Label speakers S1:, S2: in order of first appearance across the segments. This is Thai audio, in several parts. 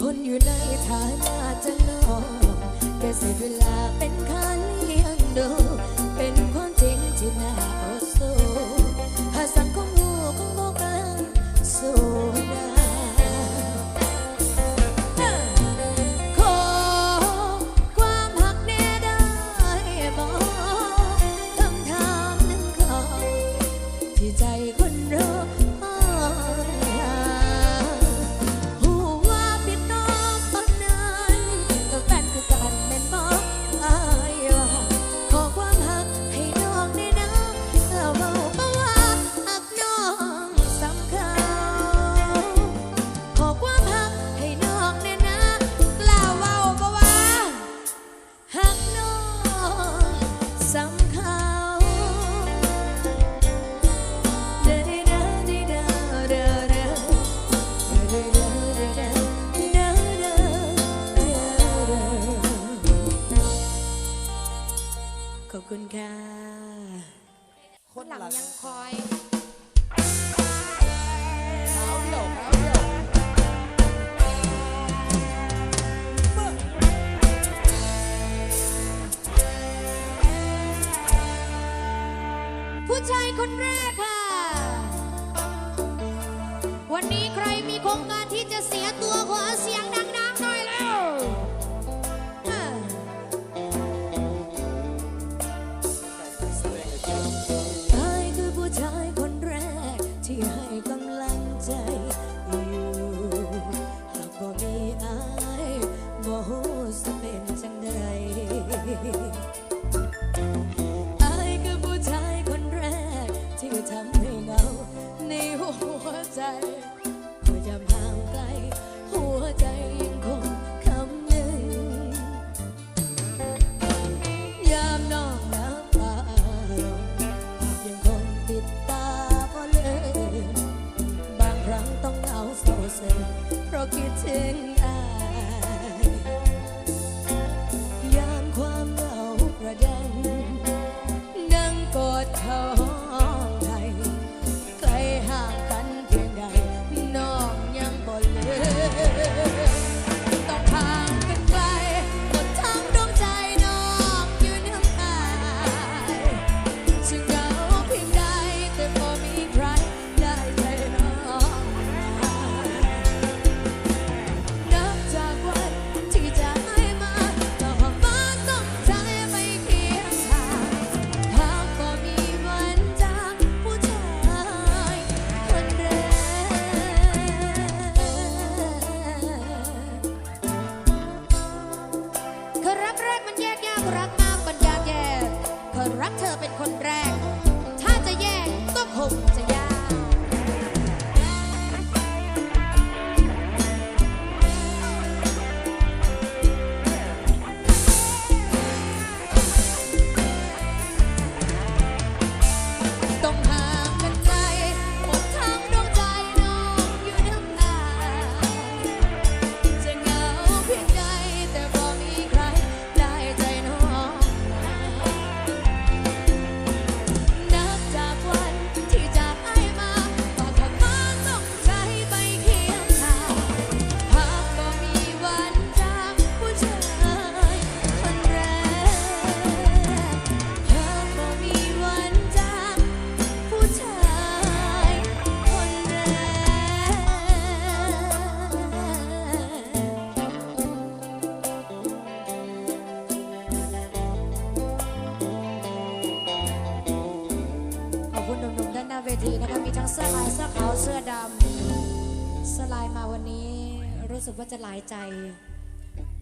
S1: คนอยู่ในฐานะจะนอกแกเสียเวลาเป็นคาลี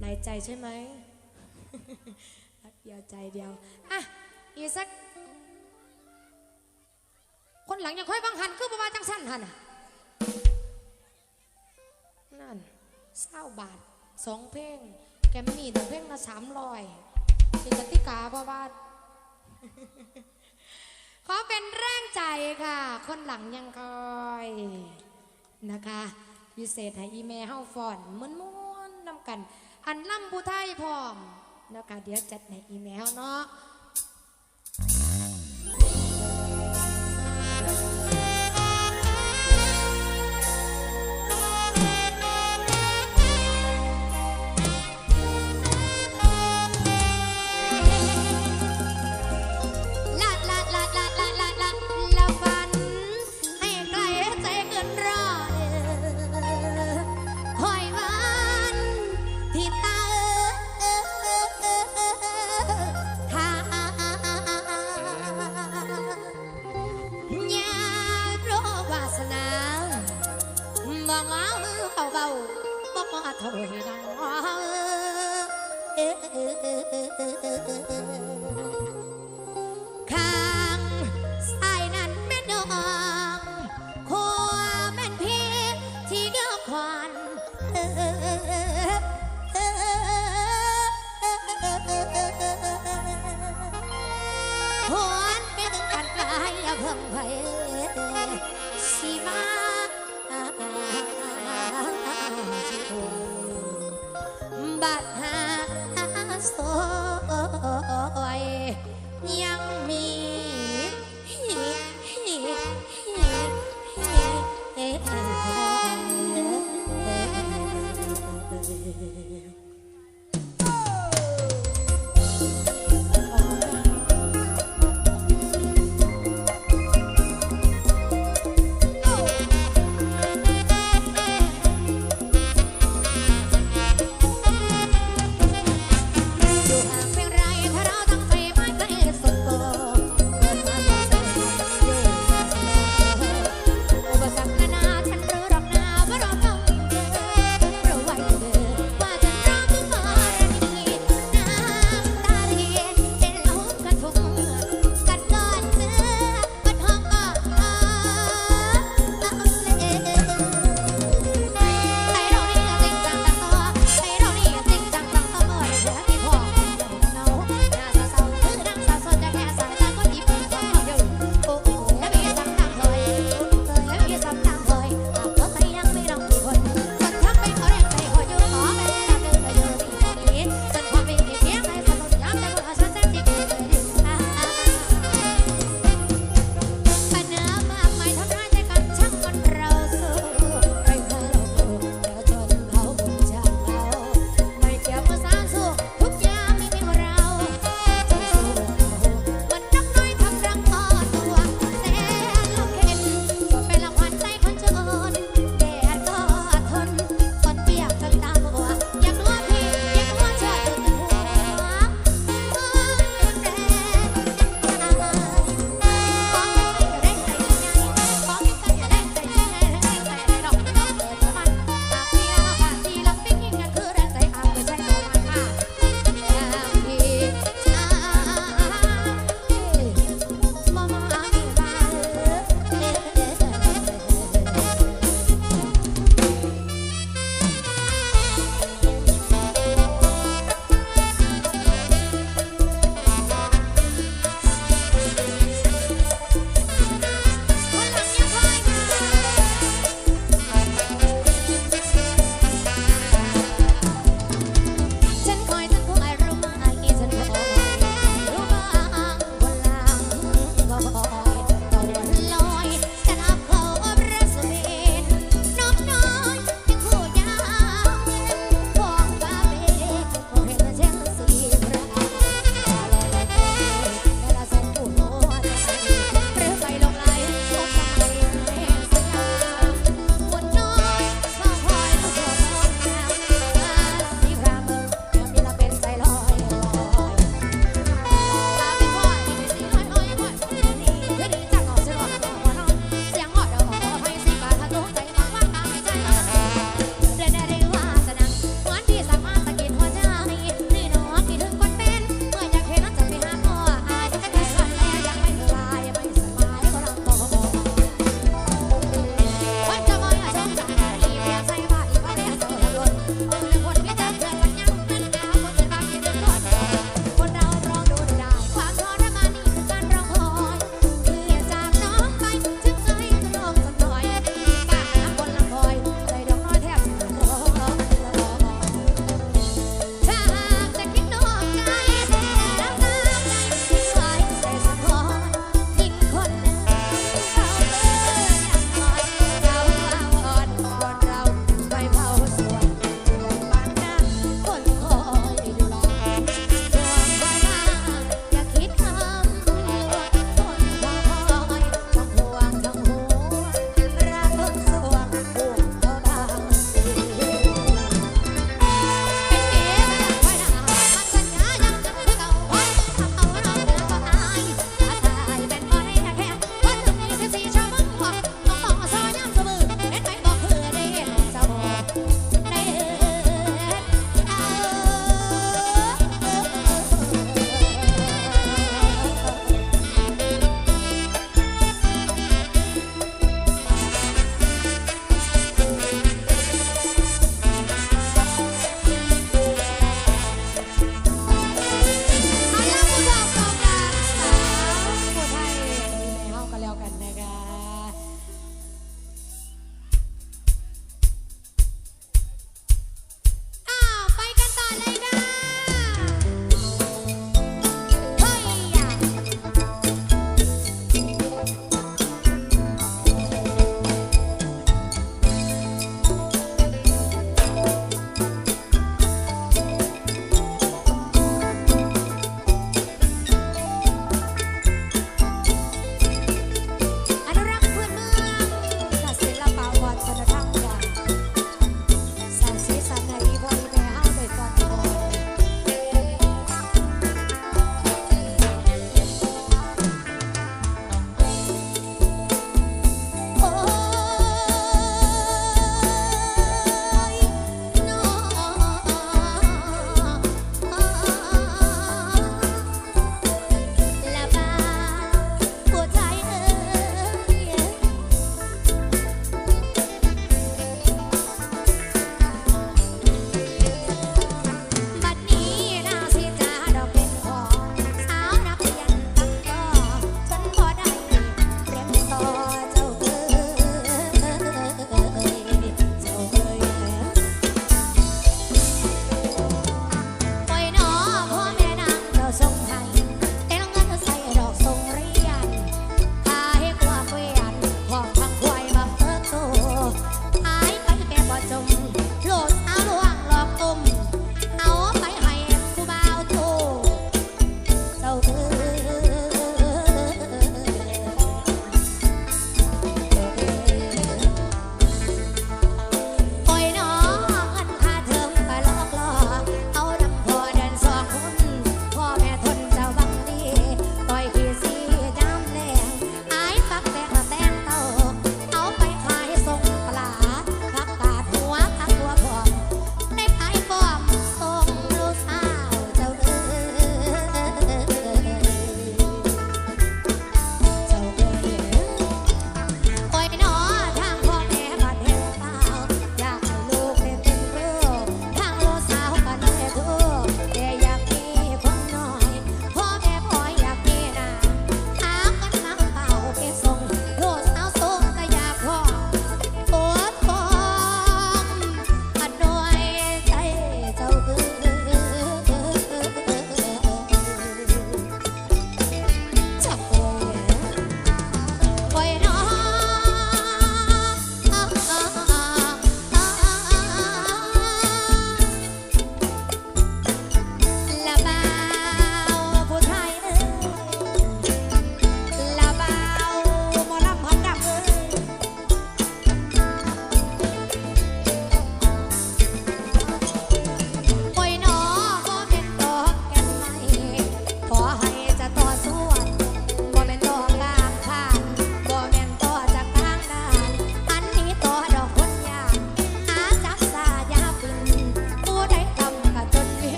S1: หลายใจใจใช่ไหมเดียวใจเดีย
S2: วอะอี
S1: สัก คนหลังยังค่อยบังหันคือประมาณจังสั้นหันน่ะนั่นเศร้าบาทสองเพลง แกมมี่แต่เพลงละสามร้อยเป็นกติกาเพราะว่าขอเป็นแรงใจค่ะ คนหลังยังคอยนะคะ พิเศษให้อีเมลเฮาฟอนม้วนม้วนๆนำ กันอันล่ำผู้ไทยพร้อมนะคะเดี๋ยวจัดในอีเมลเนาะ